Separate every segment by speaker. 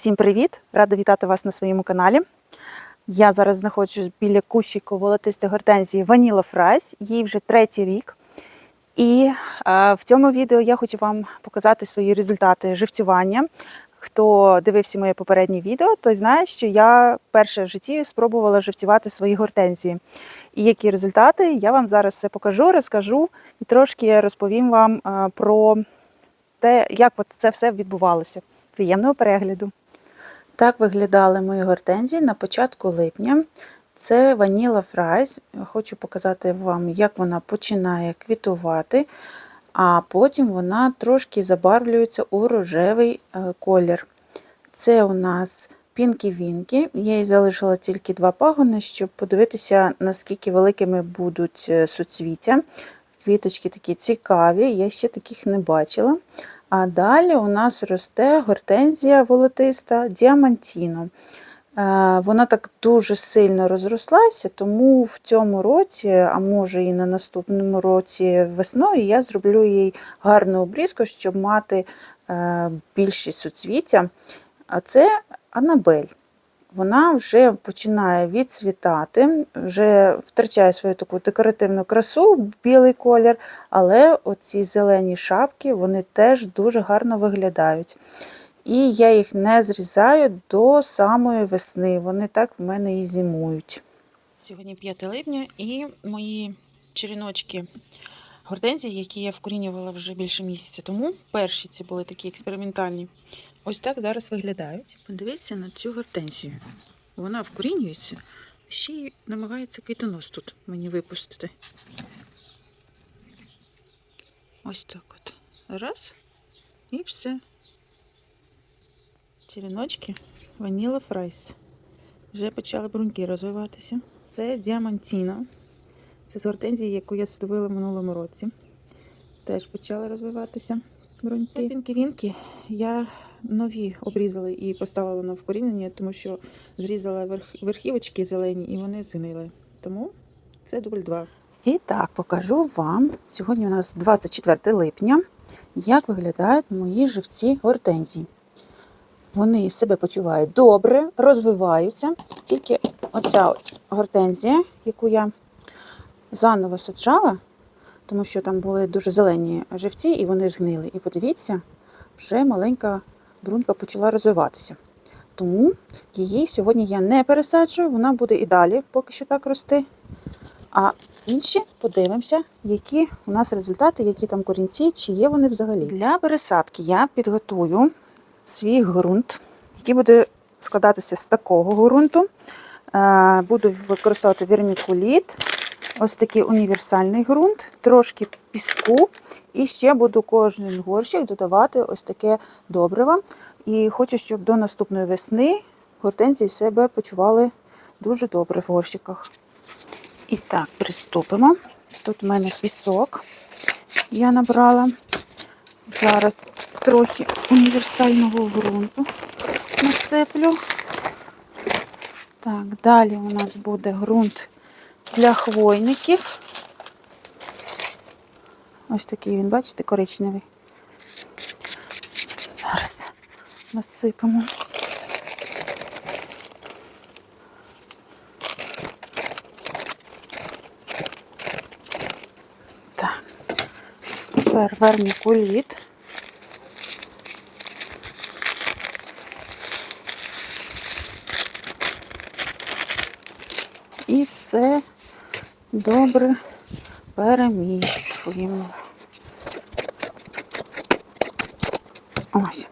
Speaker 1: Всім привіт! Рада вітати вас на своєму каналі. Я зараз знаходжусь біля кущику волотистої гортензії Vanilla Fries. Їй вже третій рік. І е, в цьому відео я хочу вам показати свої результати живцювання. Хто дивився моє попереднє відео, той знає, що я перше в житті спробувала живцювати свої гортензії. І які результати, я вам зараз все покажу, розкажу і трошки розповім вам е, про те, як це все відбувалося. Приємного перегляду! Так виглядали мої гортензії на початку липня. Це Vanilla Fries. Хочу показати вам, як вона починає квітувати, а потім вона трошки забарвлюється у рожевий е, колір. Це у нас пінкі-вінки. Я їй залишила тільки два пагони, щоб подивитися, наскільки великими будуть е, суцвіття. Квіточки такі цікаві, я ще таких не бачила. А далі у нас росте гортензія волотиста діамантіно. Е, Вона так дуже сильно розрослася, тому в цьому році, а може і на наступному році весною, я зроблю їй гарну обрізку, щоб мати більшість більші суцвіття. А це Анабель. Вона вже починає відцвітати, вже втрачає свою таку декоративну красу, білий колір, але оці зелені шапки вони теж дуже гарно виглядають. І я їх не зрізаю до самої весни. Вони так в мене і зимують.
Speaker 2: Сьогодні 5 липня і мої черіночки гортензії, які я вкорінювала вже більше місяця тому. Перші ці були такі експериментальні. Ось так зараз виглядають. Подивіться на цю гортензію. Вона вкорінюється, ще й намагається квітонос тут мені випустити. Ось так от. Раз. І все. Черіночки Vanilla Fries. Вже почали бруньки розвиватися. Це діамантіна. Це з гортензії, яку я садовила минулому році. Теж почали розвиватися бруньки. Це пінки-вінки. Я нові обрізала і поставила на вкорінення, тому що зрізала верх... верхівочки зелені і вони згнили. Тому це дубль 2.
Speaker 1: І так, покажу вам. Сьогодні у нас 24 липня, як виглядають мої живці гортензії. Вони себе почувають добре, розвиваються. Тільки оця гортензія, яку я заново саджала, тому що там були дуже зелені живці і вони згнили. І подивіться, вже маленька брунька почала розвиватися. Тому її сьогодні я не пересаджую, вона буде і далі поки що так рости. А інші подивимося, які у нас результати, які там корінці, чи є вони взагалі. Для пересадки я підготую свій ґрунт, який буде складатися з такого ґрунту. Е, Буду використовувати вермікуліт, ось такий універсальний ґрунт, трошки піску. І ще буду кожен горщик додавати ось таке добриво. І хочу, щоб до наступної весни гортензії себе почували дуже добре в горщиках. І так, приступимо. Тут в мене пісок я набрала. Зараз трохи універсального ґрунту насиплю. Так, далі у нас буде ґрунт для хвойників. Ось такий він, бачите, коричневий. Зараз насипемо. Так, тепер вермікуліт. І все добре перемішуємо. Ось,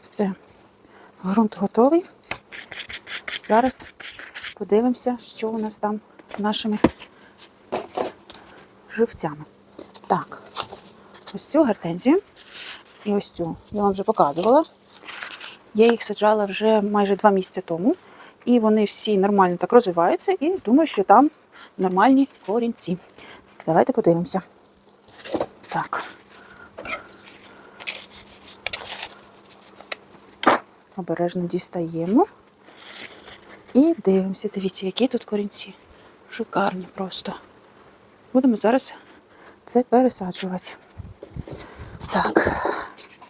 Speaker 1: все. Грунт готовий. Зараз подивимося, що у нас там з нашими живцями. Так, ось цю гортензію і ось цю я вам вже показувала. Я їх саджала вже майже два місяці тому. І вони всі нормально так розвиваються, і думаю, що там нормальні корінці. Давайте подивимося. Так. Обережно дістаємо. І дивимося, дивіться, які тут корінці. Шикарні просто. Будемо зараз це пересаджувати. Так,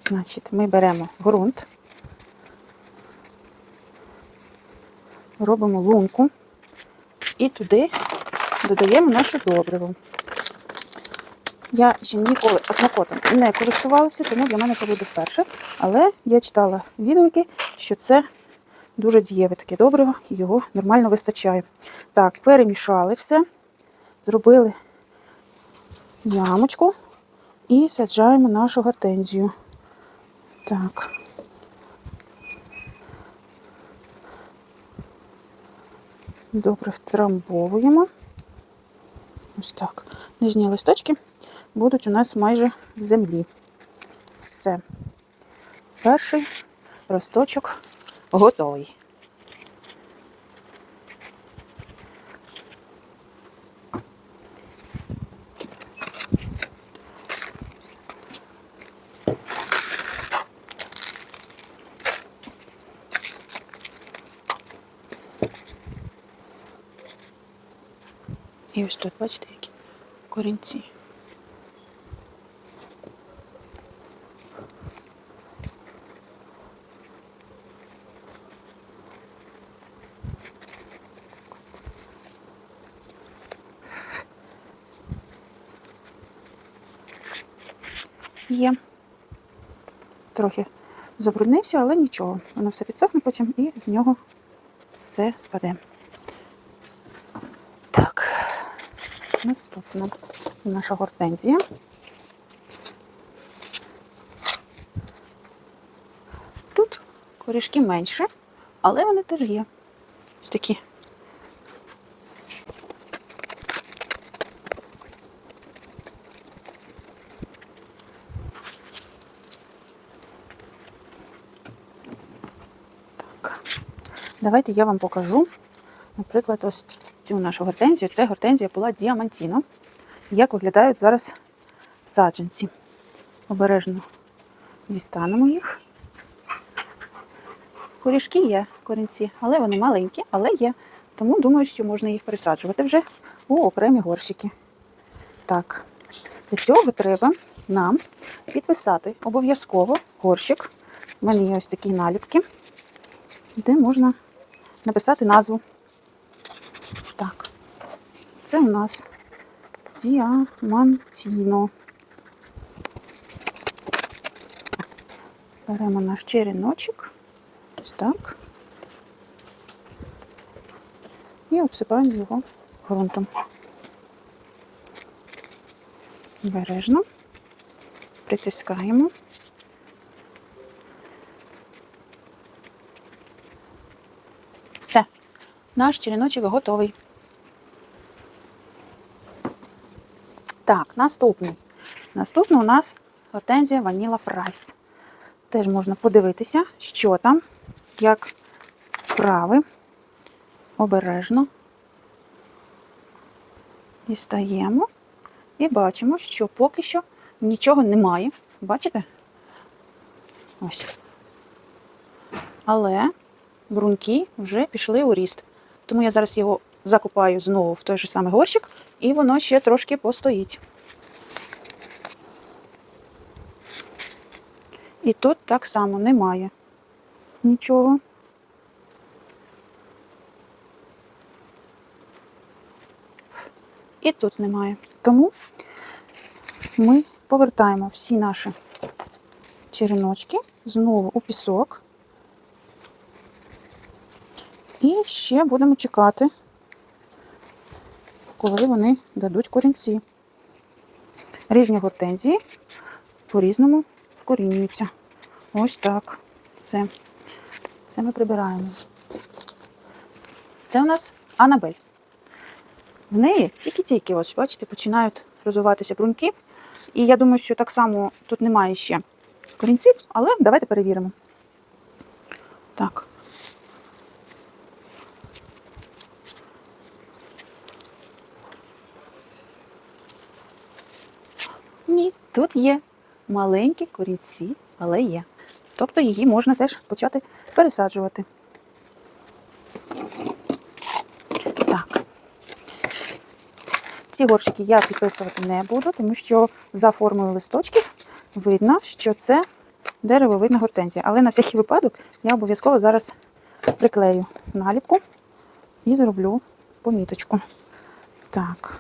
Speaker 1: значить, ми беремо ґрунт. робимо лунку і туди додаємо наше добриво. Я ще ніколи осмокотом не користувалася, тому для мене це буде вперше. Але я читала відгуки, що це дуже дієве таке добриво, і його нормально вистачає. Так, перемішали все, зробили ямочку і саджаємо нашу гортензію. Так. Добре втрамбовуємо. Ось так. Нижні листочки будуть у нас майже в землі. Все. Перший росточок готовий. І ось тут, бачите, які корінці. Є. Трохи забруднився, але нічого. Воно все підсохне потім і з нього все спаде. Так, наступна наша гортензія. Тут корішки менше, але вони теж є. Ось такі. Так. Давайте я вам покажу, наприклад, ось цю нашу гортензію. Це гортензія була діамантіно. Як виглядають зараз саджанці. Обережно дістанемо їх. Корішки є, корінці, але вони маленькі, але є. Тому думаю, що можна їх пересаджувати вже у окремі горщики. Так, для цього треба нам підписати обов'язково горщик. У мене є ось такі наліпки, де можна написати назву. Це у нас діамантіно. Беремо наш череночок. Ось так. І обсипаємо його ґрунтом. Бережно. Притискаємо. Все. Наш череночок готовий. Так, наступний. Наступний у нас гортензія Ваніла Фрайс. Теж можна подивитися, що там, як справи. Обережно дістаємо і бачимо, що поки що нічого немає. Бачите? Ось. Але бруньки вже пішли у ріст. Тому я зараз його закопаю знову в той же самий горщик, і воно ще трошки постоїть. І тут так само немає нічого. І тут немає. Тому ми повертаємо всі наші череночки знову у пісок. І ще будемо чекати, коли вони дадуть корінці. Різні гортензії по-різному вкорінюються. Ось так. Це, це ми прибираємо. Це у нас Анабель. В неї тільки-тільки, ось, бачите, починають розвиватися бруньки. І я думаю, що так само тут немає ще корінців, але давайте перевіримо. Так. Ні, тут є маленькі корінці, але є. Тобто її можна теж почати пересаджувати. Так. Ці горщики я підписувати не буду, тому що за формою листочків видно, що це деревовидна гортензія. Але на всякий випадок я обов'язково зараз приклею наліпку, і зроблю поміточку. Так.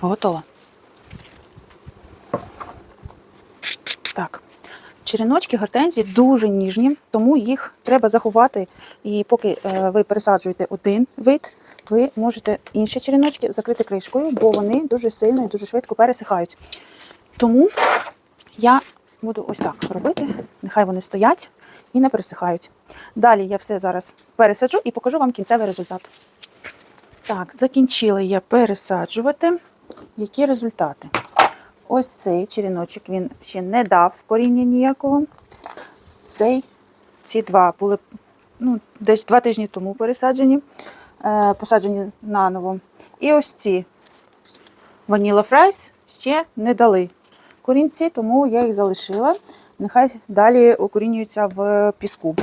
Speaker 1: Готово. Так. Череночки гортензії дуже ніжні, тому їх треба заховати. І поки е, ви пересаджуєте один вид, ви можете інші череночки закрити кришкою, бо вони дуже сильно і дуже швидко пересихають. Тому я буду ось так робити. Нехай вони стоять і не пересихають. Далі я все зараз пересаджу і покажу вам кінцевий результат. Так, закінчила я пересаджувати. Які результати? Ось цей черіночок він ще не дав коріння ніякого. Цей, ці два були ну, десь два тижні тому пересаджені, е, посаджені наново. І ось ці Vanilla Fries ще не дали корінці, тому я їх залишила. Нехай далі укорінюються в піску.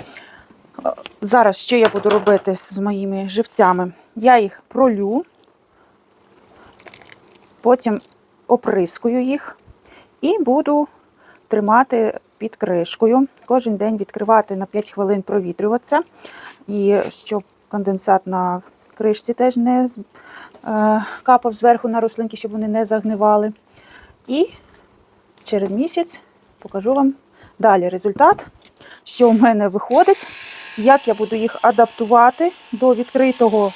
Speaker 1: Е, Зараз що я буду робити з моїми живцями? Я їх пролю, потім оприскую їх і буду тримати під кришкою. Кожен день відкривати на 5 хвилин провітрюватися. І щоб конденсат на кришці теж не е, капав зверху на рослинки, щоб вони не загнивали. І через місяць покажу вам далі результат, що в мене виходить, як я буду їх адаптувати до відкритого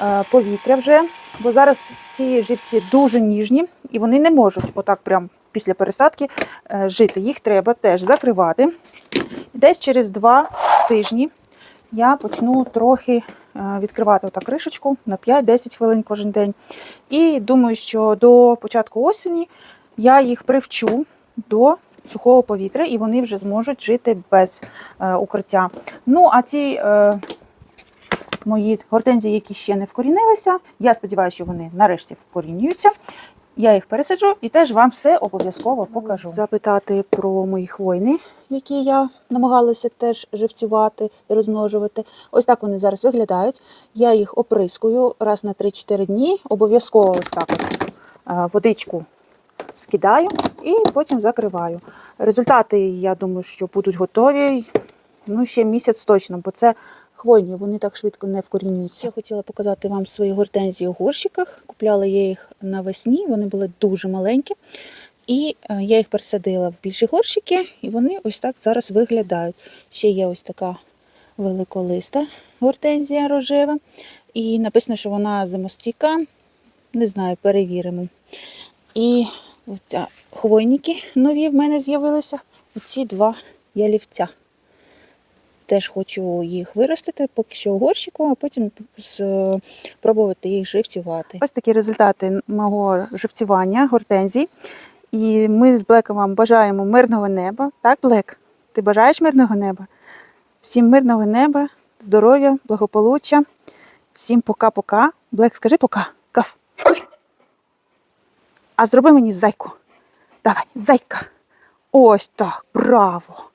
Speaker 1: е, повітря вже. Бо зараз ці живці дуже ніжні і вони не можуть отак прям після пересадки е, жити. Їх треба теж закривати. Десь через два тижні я почну трохи е, відкривати отак кришечку на 5-10 хвилин кожен день. І думаю, що до початку осені я їх привчу до сухого повітря, і вони вже зможуть жити без е, укриття. Ну, а ці мої гортензії, які ще не вкорінилися, я сподіваюся, що вони нарешті вкорінюються. Я їх пересаджу і теж вам все обов'язково покажу. Запитати про мої хвойни, які я намагалася теж живцювати і розмножувати. Ось так вони зараз виглядають. Я їх оприскую раз на 3-4 дні. Обов'язково ось так от е, водичку скидаю і потім закриваю. Результати, я думаю, що будуть готові ну, ще місяць точно, бо це хвойні, вони так швидко не вкорінюються. Я хотіла показати вам свої гортензії у горщиках. Купляла я їх навесні, вони були дуже маленькі. І е, я їх пересадила в більші горщики, і вони ось так зараз виглядають. Ще є ось така великолиста гортензія рожева. І написано, що вона зимостійка. Не знаю, перевіримо. І ось ця хвойники нові в мене з'явилися. Оці два ялівця. Теж хочу їх виростити, поки що у а потім спробувати їх живцювати. Ось такі результати мого живцювання гортензій. І ми з Блеком вам бажаємо мирного неба. Так, Блек? Ти бажаєш мирного неба? Всім мирного неба, здоров'я, благополуччя. Всім пока-пока. Блек, скажи пока. Каф. А зроби мені зайку. Давай, зайка. Ось так, браво!